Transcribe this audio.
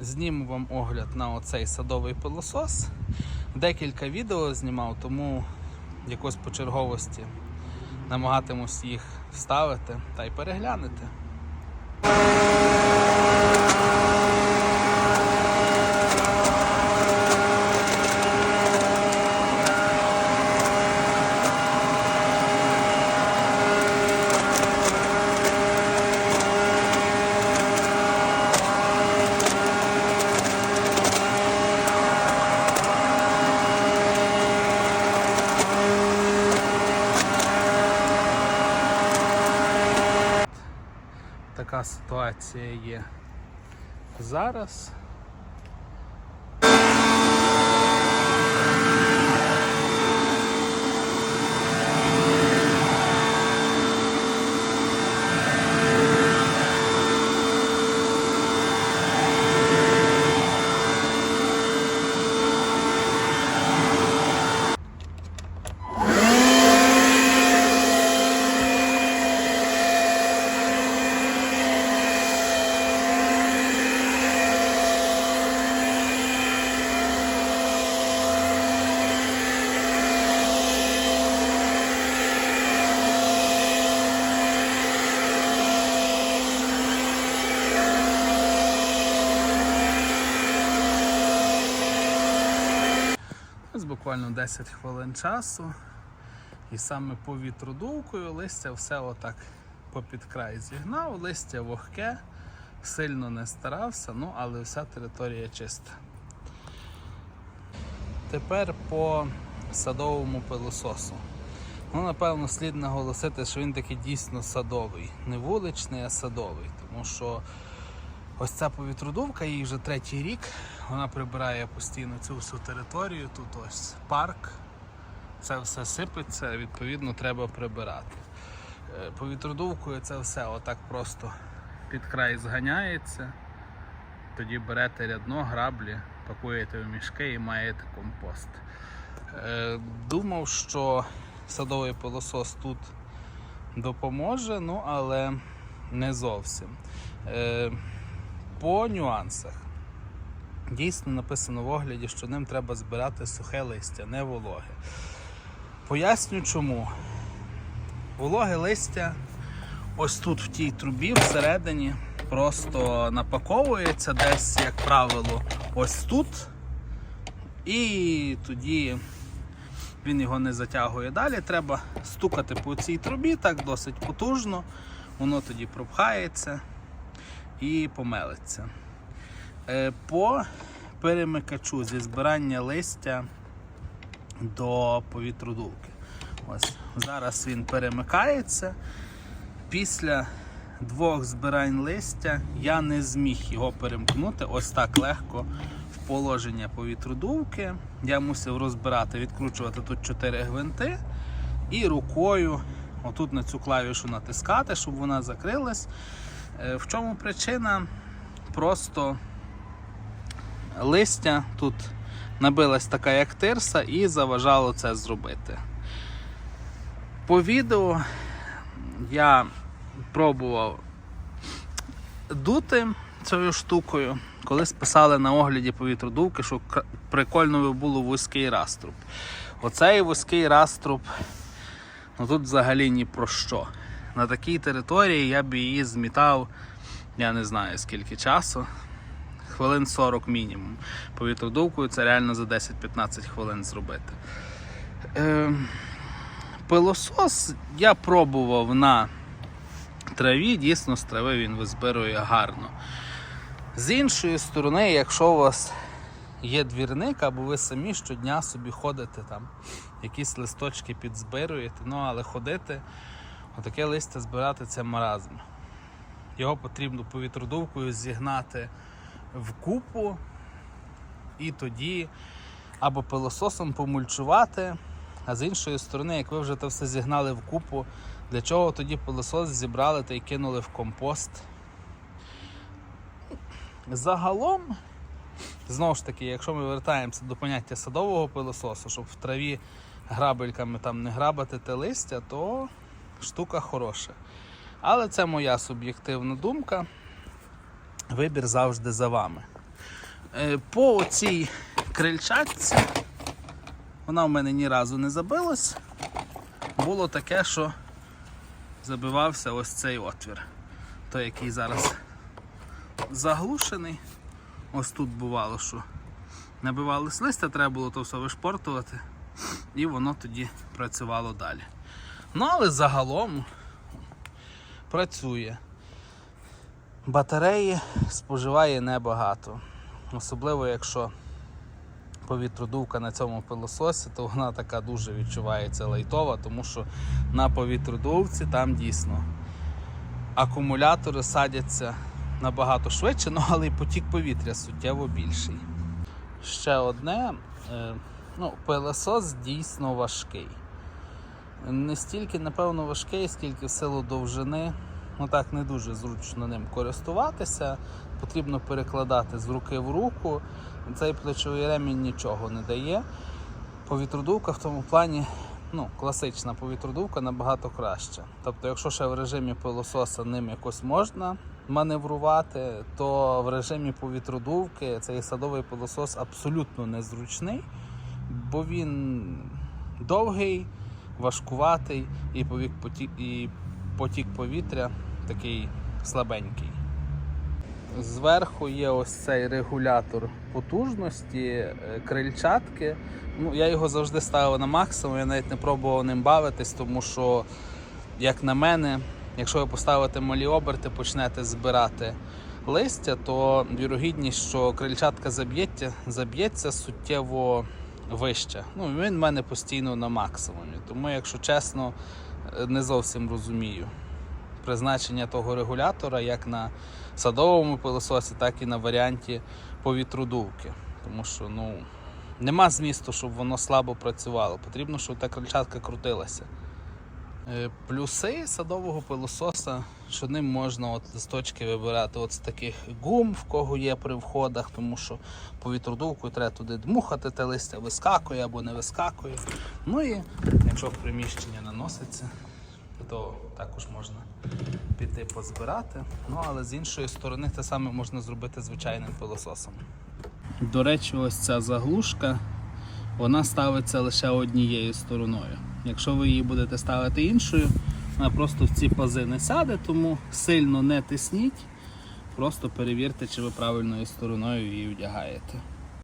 Зніму вам огляд на оцей садовий пилосос. Декілька відео знімав, тому якось по черговості намагатимусь їх вставити та й переглянути. Така ситуація є зараз. Ось буквально 10 хвилин часу. І саме по вітродувкою листя все отак попід край зігнав, листя вогке, сильно не старався, ну але вся територія чиста. Тепер по садовому пилососу. Ну, напевно, слід наголосити, що він такий дійсно садовий. Не вуличний, а садовий. Тому що ось ця повітродувка, їй вже третій рік. Вона прибирає постійно цю всю територію. Тут ось парк. Це все сипеться, відповідно, треба прибирати. Е, Повітродувкою це все отак просто під край зганяється. Тоді берете рядно, граблі, пакуєте в мішки і маєте компост. Е, Думав, що садовий пилосос тут допоможе, ну але не зовсім. По нюансах. Дійсно написано в огляді, що ним треба збирати сухе листя, не вологе. Поясню чому. Вологе листя ось тут в тій трубі всередині просто напаковується десь, як правило, ось тут. І тоді він його не затягує далі. Треба стукати по цій трубі так досить потужно, воно тоді пропхається і помелиться. Е, По перемикачу зі збирання листя до повітродувки. Ось зараз він перемикається. Після двох збирань листя я не зміг його перемкнути ось так легко в положення повітродувки. Я мусив розбирати, відкручувати тут 4 гвинти і рукою отут на цю клавішу натискати, щоб вона закрилась. Е, В чому причина? Просто листя тут набилась така як тирса і заважало це зробити. По відео я пробував дути цією штукою. Колись писали на огляді повітродувки, що прикольно було вузький раструб. Оцей вузький раструб, ну тут взагалі ні про що. На такій території я б її змітав, я не знаю скільки часу. Хвилин 40 мінімум. Повітродувкою це реально за 10-15 хвилин зробити. Е, пилосос я пробував на траві, дійсно з трави він визбирує гарно. З іншої сторони, якщо у вас є двірник, або ви самі щодня собі ходите там, якісь листочки підзбируєте, ну але ходити, отаке листя збирати це маразм. Його потрібно повітродувкою зігнати в купу і тоді або пилососом помульчувати. А з іншої сторони, як ви вже це все зігнали в купу, для чого тоді пилосос зібрали та й кинули в компост? Загалом, знову ж таки, якщо ми вертаємося до поняття садового пилососу, щоб в траві грабельками там не грабати те листя, то штука хороша. Але це моя суб'єктивна думка. Вибір завжди за вами. Е, По цій крильчатці вона в мене ні разу не забилась. Було таке, що забивався ось цей отвір. Той, який зараз заглушений. Ось тут бувало, що набивались листя, треба було то все вишпортувати, і воно тоді працювало далі. Ну, але загалом працює. Батареї споживає небагато. Особливо, якщо повітродувка на цьому пилососі, то вона така дуже відчувається лайтова, тому що на повітродувці там дійсно акумулятори садяться набагато швидше, ну, але і потік повітря суттєво більший. Ще одне, е, ну, пилосос дійсно важкий. Не стільки, напевно, важкий, скільки в силу довжини. Ну так не дуже зручно ним користуватися. Потрібно перекладати з руки в руку. Цей плечовий ремінь нічого не дає. Повітродувка в тому плані, ну, класична повітродувка набагато краще. Тобто, якщо ще в режимі пилососа ним якось можна маневрувати, то в режимі повітродувки цей садовий пилосос абсолютно незручний, бо він довгий, важкуватий і потік, і потік повітря такий слабенький. Зверху є ось цей регулятор потужності, е, крильчатки. Ну, я його завжди ставив на максимум, я навіть не пробував ним бавитись, тому що, як на мене, якщо ви поставите малі оберти, почнете збирати листя, то вірогідність, що крильчатка заб'ється, заб'ється суттєво вище. Ну, він в мене постійно на максимумі. Тому, якщо чесно, е, не зовсім розумію призначення того регулятора як на садовому пилососі, так і на варіанті повітродувки. Тому що ну, нема змісту, щоб воно слабо працювало. Потрібно, щоб та крильчатка крутилася. Е, Плюси садового пилососа, що ним можна от листочки вибирати от з таких гум, в кого є при входах, тому що повітродувкою треба туди дмухати, те листя вискакує або не вискакує. Ну і якщо в приміщення наноситься, то також можна піти позбирати. Ну але з іншої сторони те саме можна зробити звичайним пилососом. До речі, ось ця заглушка вона ставиться лише однією стороною. Якщо ви її будете ставити іншою, вона просто в ці пази не сяде, тому сильно не тисніть. Просто перевірте, чи ви правильною стороною її вдягаєте.